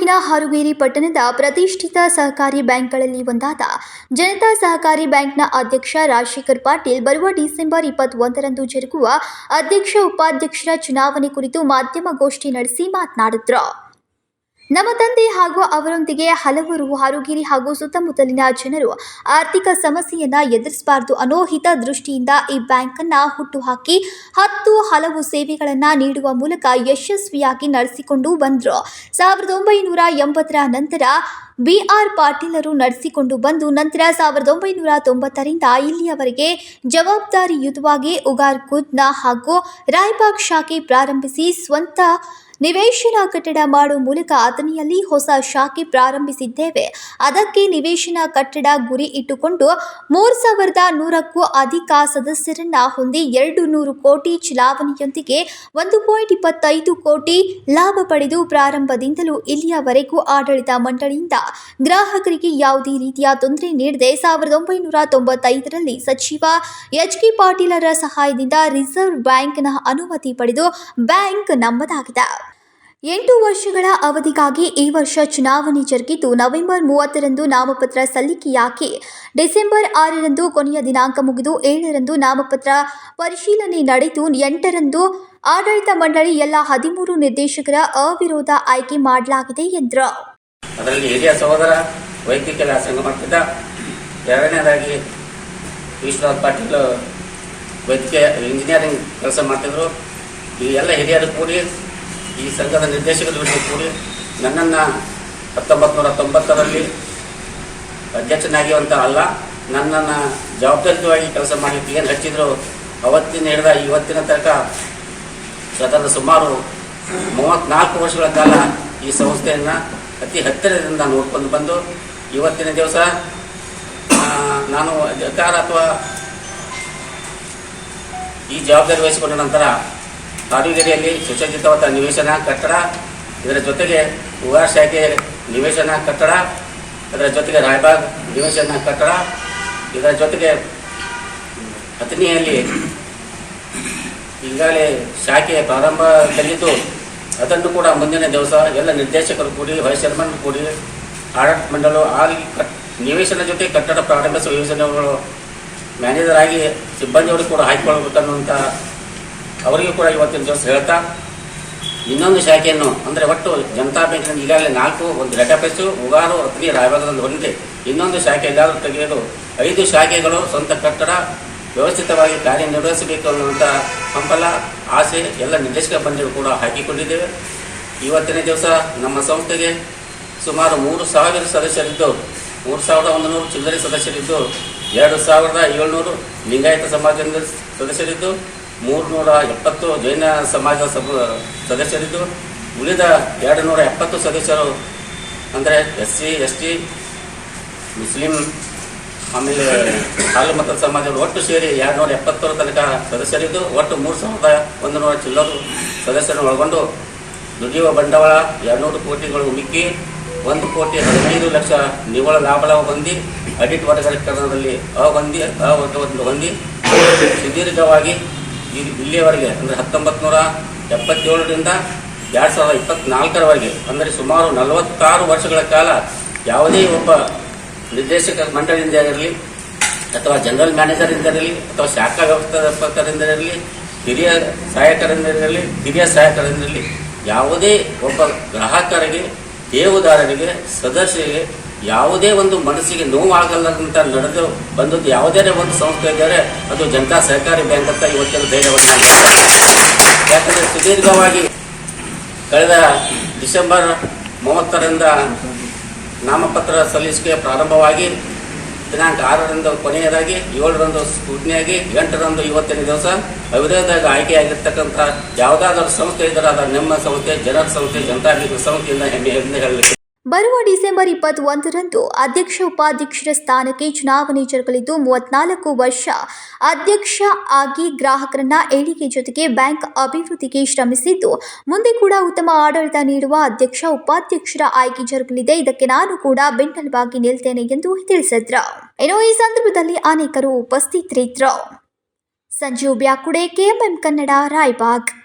ತಾಲೂಕಿನ ಹಾರುಗೇರಿ ಪಟ್ಟಣದ ಪ್ರತಿಷ್ಠಿತ ಸಹಕಾರಿ ಬ್ಯಾಂಕ್ಗಳಲ್ಲಿ ಒಂದಾದ ಜನತಾ ಸಹಕಾರಿ ಬ್ಯಾಂಕ್ನ ಅಧ್ಯಕ್ಷ ರಾಜಶೇಖರ್ ಪಾಟೀಲ್ ಬರುವ ಡಿಸೆಂಬರ್ ಇಪ್ಪತ್ತೊಂದರಂದು ಜರುಗುವ ಅಧ್ಯಕ್ಷ ಉಪಾಧ್ಯಕ್ಷರ ಚುನಾವಣೆ ಕುರಿತು ಮಾಧ್ಯಮಗೋಷ್ಠಿ ನಡೆಸಿ ಮಾತನಾಡಿದ್ರು. ನಮ್ಮ ತಂದೆ ಹಾಗೂ ಅವರೊಂದಿಗೆ ಹಲವರು ಹಾರುಗಿರಿ ಹಾಗೂ ಸುತ್ತಮುತ್ತಲಿನ ಜನರು ಆರ್ಥಿಕ ಸಮಸ್ಯೆಯನ್ನ ಎದುರಿಸಬಾರದು ಅನ್ನೋ ಹಿತದೃಷ್ಟಿಯಿಂದ ಈ ಬ್ಯಾಂಕನ್ನ ಹುಟ್ಟುಹಾಕಿ ಹತ್ತು ಹಲವು ಸೇವೆಗಳನ್ನ ನೀಡುವ ಮೂಲಕ ಯಶಸ್ವಿಯಾಗಿ ನಡೆಸಿಕೊಂಡು ಬಂದರು. ಸಾವಿರದ ಒಂಬೈನೂರ ಎಂಬತ್ತರ ನಂತರ ಬಿ ಆರ್ ಪಾಟೀಲರು ನಡೆಸಿಕೊಂಡು ಬಂದು ನಂತರ ಸಾವಿರದ ಒಂಬೈನೂರ ತೊಂಬತ್ತರಿಂದ ಇಲ್ಲಿಯವರೆಗೆ ಜವಾಬ್ದಾರಿಯುತವಾಗಿ ಉಗಾರ್ ಕುದ್ನ ಹಾಗೂ ರಾಯ್ಬಾಗ್ ಶಾಖೆ ಪ್ರಾರಂಭಿಸಿ ಸ್ವಂತ ನಿವೇಶನ ಕಟ್ಟಡ ಮಾಡುವ ಮೂಲಕ ಅಥಣಿಯಲ್ಲಿ ಹೊಸ ಶಾಖೆ ಪ್ರಾರಂಭಿಸಿದ್ದೇವೆ. ಅದಕ್ಕೆ ನಿವೇಶನ ಕಟ್ಟಡ ಗುರಿ ಇಟ್ಟುಕೊಂಡು ಮೂರು ಸಾವಿರದ ನೂರಕ್ಕೂ ಅಧಿಕ ಸದಸ್ಯರನ್ನ ಹೊಂದಿ ಎರಡು ನೂರು ಕೋಟಿ ಚಲಾವಣೆಯೊಂದಿಗೆ ಒಂದು ಪಾಯಿಂಟ್ ಇಪ್ಪತ್ತೈದು ಕೋಟಿ ಲಾಭ ಪಡೆದು ಪ್ರಾರಂಭದಿಂದಲೂ ಇಲ್ಲಿಯವರೆಗೂ ಆಡಳಿತ ಮಂಡಳಿಯಿಂದ ಗ್ರಾಹಕರಿಗೆ ಯಾವುದೇ ರೀತಿಯ ತೊಂದರೆ ನೀಡದೆ ಸಾವಿರದ ಒಂಬೈನೂರ ತೊಂಬತ್ತೈದರಲ್ಲಿ ಸಚಿವ ಎಚ್ ಕೆ ಪಾಟೀಲರ ಸಹಾಯದಿಂದ ರಿಸರ್ವ್ ಬ್ಯಾಂಕ್ನ ಅನುಮತಿ ಪಡೆದು ಬ್ಯಾಂಕ್ ನಮ್ಮದಾಗಿದೆ. ಎಂಟು ವರ್ಷಗಳ ಅವಧಿಗಾಗಿ ಈ ವರ್ಷ ಚುನಾವಣೆ ಜರುಗಿದ್ದು ನವೆಂಬರ್ ಮೂವತ್ತರಂದು ನಾಮಪತ್ರ ಸಲ್ಲಿಕೆಯಾಗಿ ಡಿಸೆಂಬರ್ ಆರರಂದು ಕೊನೆಯ ದಿನಾಂಕ ಮುಗಿದು ಏಳರಂದು ನಾಮಪತ್ರ ಪರಿಶೀಲನೆ ನಡೆದು ಎಂಟರಂದು ಆಡಳಿತ ಮಂಡಳಿ ಎಲ್ಲ ಹದಿಮೂರು ನಿರ್ದೇಶಕರ ಅವಿರೋಧ ಆಯ್ಕೆ ಮಾಡಲಾಗಿದೆ ಎಂದರು. ಅದರಲ್ಲಿ ಹಿರಿಯ ಸಹೋದರ ವೈದ್ಯಕೀಯ ವ್ಯಾಸಂಗ ಮಾಡ್ತಿದ್ದ. ಎರಡನೇದಾಗಿ ವಿಶ್ವನಾಥ್ ಪಾಟೀಲ್ ವೈದ್ಯಕೀಯ ಇಂಜಿನಿಯರಿಂಗ್ ಕೆಲಸ ಮಾಡ್ತಿದ್ರು. ಈ ಎಲ್ಲ ಹಿರಿಯರು ಕೂಡಿ ಈ ಸಂಘದ ನಿರ್ದೇಶಕರ ಜೊತೆ ಕೂಡಿ ನನ್ನನ್ನು ಹತ್ತೊಂಬತ್ತು ನೂರ ತೊಂಬತ್ತರಲ್ಲಿ ಅಧ್ಯಕ್ಷನಾಗಿ ಅಲ್ಲ, ನನ್ನನ್ನು ಜವಾಬ್ದಾರಿಯುತವಾಗಿ ಕೆಲಸ ಮಾಡಿ ಏನು ಹಚ್ಚಿದ್ರು ಅವತ್ತಿನ ಹಿಡಿದ ಇವತ್ತಿನ ತನಕ ಸತತ ಸುಮಾರು ಮೂವತ್ನಾಲ್ಕು ವರ್ಷಗಳ ಕಾಲ ಈ ಸಂಸ್ಥೆಯನ್ನು ಅತಿ ಹತ್ತಿರದಿಂದ ನೋಡ್ಕೊಂಡು ಬಂದು, ಇವತ್ತಿನ ದಿವಸ ನಾನು ಅಧಿಕಾರ ಅಥವಾ ಈ ಜವಾಬ್ದಾರಿ ವಹಿಸಿಕೊಂಡ ನಂತರ ಹಾಡಿಗೆರೆಯಲ್ಲಿ ಸುಸಜ್ಜಿತವಾದ ನಿವೇಶನ ಕಟ್ಟಡ, ಇದರ ಜೊತೆಗೆ ಉಗಾರ್ ಶಾಖೆ ನಿವೇಶನ ಕಟ್ಟಡ ಅದರ ಜೊತೆಗೆ ರಾಯಬಾಗ್ ನಿವೇಶನ ಕಟ್ಟಡ, ಇದರ ಜೊತೆಗೆ ಅತನಿಯಲ್ಲಿ ಈಗಾಗಲೇ ಶಾಖೆ ಪ್ರಾರಂಭದಲ್ಲಿದ್ದು, ಅದನ್ನು ಕೂಡ ಮುಂದಿನ ದಿವಸ ಎಲ್ಲ ನಿರ್ದೇಶಕರು ಕೂಡಿ ವೈಸ್ ಚೇರ್ಮನ್ ಕೂಡಿ, ಆಡಳಿತ ಮಂಡಲ ಆಗಿ ಕಟ್ ನಿವೇಶನ ಜೊತೆ ಕಟ್ಟಡ ಪ್ರಾರಂಭಿಸುವ ಯೋಜನೆಗಳು ಮ್ಯಾನೇಜರ್ ಆಗಿ ಸಿಬ್ಬಂದಿಯವರು ಕೂಡ ಹಾಕಿಕೊಳ್ಬೇಕನ್ನುವಂಥ ಅವರಿಗೂ ಕೂಡ ಇವತ್ತಿನ ದಿವಸ ಹೇಳ್ತಾ, ಇನ್ನೊಂದು ಶಾಖೆಯನ್ನು, ಅಂದರೆ ಒಟ್ಟು ಜನತಾ ಬ್ಯಾಂಕ್ ಈಗಾಗಲೇ ನಾಲ್ಕು, ಒಂದು ಡೇಟಾಬೇಸು ಉಗಾರು ರತ್ನಿ ರಾಯಬಾಗದಲ್ಲಿ ಹೊಂದಿದೆ ಇನ್ನೊಂದು ಶಾಖೆ ಎಲ್ಲಾದರೂ ತೆಗೆಯೋದು ಐದು ಶಾಖೆಗಳು ಸ್ವಂತ ಕಟ್ಟಡ ವ್ಯವಸ್ಥಿತವಾಗಿ ಕಾರ್ಯನಿರ್ವಹಿಸಬೇಕು ಅನ್ನುವಂಥ ಹಂಬಲ, ಆಸೆ, ಎಲ್ಲ ನಿರ್ದೇಶಕ ಬಂದಿಗಳು ಕೂಡ ಹಾಕಿಕೊಂಡಿದ್ದೇವೆ. ಇವತ್ತಿನ ದಿವಸ ನಮ್ಮ ಸಂಸ್ಥೆಗೆ ಸುಮಾರು ಮೂರು ಸಾವಿರ ಸದಸ್ಯರಿದ್ದು, ಮೂರು ಸಾವಿರದ ಒಂದು ನೂರು ಚಿಲ್ಲರೆ ಸದಸ್ಯರಿದ್ದು, ಎರಡು ಸಾವಿರದ ಏಳ್ನೂರು ಲಿಂಗಾಯತ ಸಮಾಜದ ಸದಸ್ಯರಿದ್ದು ಮೂರುನೂರ ಎಪ್ಪತ್ತು ಜೈನ ಸಮಾಜ ಸಭ ಸದಸ್ಯರಿದ್ದು ಉಳಿದ ಎರಡು ನೂರ ಎಪ್ಪತ್ತು ಸದಸ್ಯರು ಅಂದರೆ S C S T Muslim, ಆಮೇಲೆ ಹಾಲು ಮತ ಸಮಾಜ ಒಟ್ಟು ಸೇರಿ ಎರಡು ನೂರ ಎಪ್ಪತ್ತರ ತನಕ ಸದಸ್ಯರಿದ್ದು. ಒಟ್ಟು ಮೂರು ಸಾವಿರದ ಒಂದು ನೂರ ಚಿಲ್ಲರು ಸದಸ್ಯರನ್ನು ಒಳಗೊಂಡು ದುಡಿಯುವ ಬಂಡವಾಳ ಎರಡುನೂರು ಕೋಟಿಗಳು ಮಿಕ್ಕಿ, ಒಂದು ಕೋಟಿ ಹದಿನೈದು ಲಕ್ಷ ನಿವ್ವಳ ಲಾಭ ಹೊಂದಿ, ಅಡಿಟ್ ವರ್ಗೀಕರಣದಲ್ಲಿ ಅವೊಂದಿ ಹೊಂದಿ, ಸುದೀರ್ಘವಾಗಿ ಇಲ್ಲಿ- ಇಲ್ಲಿಯವರೆಗೆ, ಅಂದರೆ ಹತ್ತೊಂಬತ್ತು ನೂರ ಎಪ್ಪತ್ತೇಳರಿಂದ ಎರಡು ಸಾವಿರದ ಇಪ್ಪತ್ನಾಲ್ಕರವರೆಗೆ, ಅಂದರೆ ಸುಮಾರು ನಲವತ್ತಾರು ವರ್ಷಗಳ ಕಾಲ ಯಾವುದೇ ಒಬ್ಬ ನಿರ್ದೇಶಕ ಮಂಡಳಿಯಿಂದ ಇರಲಿ ಅಥವಾ ಜನರಲ್ ಮ್ಯಾನೇಜರಿಂದ ಇರಲಿ ಅಥವಾ ಶಾಖಾ ವ್ಯವಸ್ಥಾಪಕರಿಂದ ಇರಲಿ ಹಿರಿಯ ಸಹಾಯಕರಿಂದ ಇರಲಿ ಹಿರಿಯ ಸಹಾಯಕರಿಂದ ಇರಲಿ ಯಾವುದೇ ಒಬ್ಬ ಗ್ರಾಹಕರಿಗೆ, ದೇವುದಾರರಿಗೆ, ಸದಸ್ಯರಿಗೆ ಯಾವುದೇ ಒಂದು ಮನಸ್ಸಿಗೆ ನೋವಾಗಲ್ಲಂತ ನಡೆದು ಬಂದದ್ದು ಯಾವುದೇ ಒಂದು ಸಂಸ್ಥೆ ಇದ್ದರೆ ಅದು ಜನತಾ ಸಹಕಾರಿ ಬ್ಯಾಂಕ್ ಅಂತ ಇವತ್ತಿನ ಧೈರ್ಯವನ್ನು ಯಾಕಂದ್ರೆ ಯಾಕಂದರೆ ಸುದೀರ್ಘವಾಗಿ ಕಳೆದ ಡಿಸೆಂಬರ್ ಮೂವತ್ತರಿಂದ ನಾಮಪತ್ರ ಸಲ್ಲಿಸಿಕೆ ಪ್ರಾರಂಭವಾಗಿ ದಿನಾಂಕ ಆರರಿಂದ ಕೊನೆಯದಾಗಿ ಏಳರಂದು ಸ್ಕೂಟ್ನಿಯಾಗಿ ಎಂಟರಂದು ಇವತ್ತಿನ ದಿವಸ ಅವಿರೋಧವಾಗಿ ಆಯ್ಕೆಯಾಗಿರ್ತಕ್ಕಂಥ ಯಾವುದಾದರೂ ಸಂಸ್ಥೆ ಇದ್ದರೆ ಅದರ ನಿಮ್ಮ ಸಂಸ್ಥೆ, ಜನರ ಸಂಸ್ಥೆ ಜನತಾ ಸಂಸ್ಥೆಯಿಂದ ಹೆಮ್ಮೆ ಎಂದು ಹೇಳಲಿಕ್ಕೆ ಬರುವ ಡಿಸೆಂಬರ್ ಇಪ್ಪತ್ತೊಂದರಂದು ಅಧ್ಯಕ್ಷ ಉಪಾಧ್ಯಕ್ಷರ ಸ್ಥಾನಕ್ಕೆ ಚುನಾವಣೆ ಜರುಗಲಿದ್ದು ಮೂವತ್ನಾಲ್ಕು ವರ್ಷ ಅಧ್ಯಕ್ಷ ಆಗಿ ಗ್ರಾಹಕರನ್ನ ಏಳಿಗೆ ಜೊತೆಗೆ ಬ್ಯಾಂಕ್ ಅಭಿವೃದ್ಧಿಗೆ ಶ್ರಮಿಸಿದ್ದು, ಮುಂದೆ ಕೂಡ ಉತ್ತಮ ಆಡಳಿತ ನೀಡುವ ಅಧ್ಯಕ್ಷ ಉಪಾಧ್ಯಕ್ಷರ ಆಯ್ಕೆ ಜರುಗಲಿದೆ. ಇದಕ್ಕೆ ನಾನು ಕೂಡ ಬೆಂಬಲವಾಗಿ ನಿಲ್ತೇನೆ ಎಂದು ತಿಳಿಸಿದ್ರು. ಇನ್ನು ಈ ಸಂದರ್ಭದಲ್ಲಿ ಅನೇಕರು ಉಪಸ್ಥಿತರಿದ್ರು Sanjeev Byakude, K M M Kannada, Raybag.